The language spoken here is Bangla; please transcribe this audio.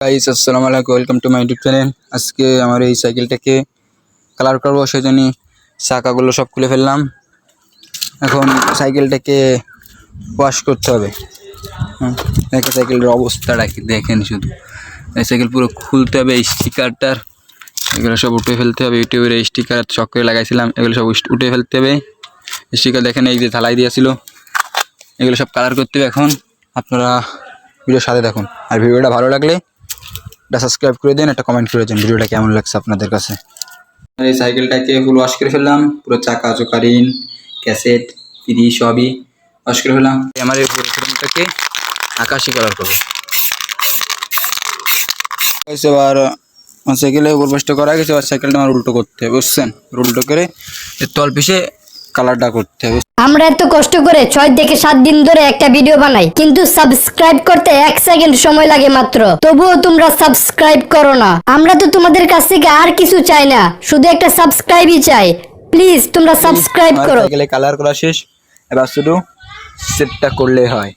গাইস আসসালামু আলাইকুম welcome to my YouTube channel আজকে আমার এই সাইকেলটাকে কালার করব সেই জন্য চাকাগুলো সব খুলে ফেললাম। এখন সাইকেলটাকে ওয়াশ করতে হবে। দেখে সাইকেলের অবস্থাটা দেখেন শুধু। এই সাইকেল পুরো খুলতে হবে, এই স্টিকারটার এগুলো সব উঠে ফেলতে হবে ইউটিউবের এই স্টিকার চক করে লাগাইছিলাম, এগুলো সব উঠে ফেলতে হবে। স্টিকার দেখেন, এই যে ঢালাই দিয়েছিল। এগুলো সব কালার করতে হবে এখন। আপনারা ভিডিওর সাথে দেখুন। আর ভিডিওটা ভালো লাগলে একটা সাবস্ক্রাইব করে দিন একটা কমেন্ট করে দিন ভিডিওটা কেমন লাগছে আপনাদের কাছে? এই সাইকেলটাকে ফুল ওয়াশ করে ফেললাম পুরো চাকা চোকা রিন ক্যাসেট ফ্রি সবই ওয়াশ করে ফেললাম। আমার এই পুরো শোরুমটাকে আকাশি কালার করব এবার সাইকেলে উপর পাশটা করা গেছে এবার সাইকেলটা আমার উল্টো করতে হবে বুঝছেন? উল্টো করে তল পিছে কালারটা করতে হবে। আমরা এত কষ্ট করে ছয় থেকে সাত দিন ধরে একটা ভিডিও বানাই কিন্তু সাবস্ক্রাইব করতে এক সেকেন্ড সময় লাগে মাত্র। তবুও তোমরা সাবস্ক্রাইব করো না। আমরা তো তোমাদের কাছ থেকে আর কিছু চাই না শুধু একটা সাবস্ক্রাইবই চাই। প্লিজ তোমরা সাবস্ক্রাইব করো। কালার করা শেষ এবার শুধু সেটটা করলে হয়।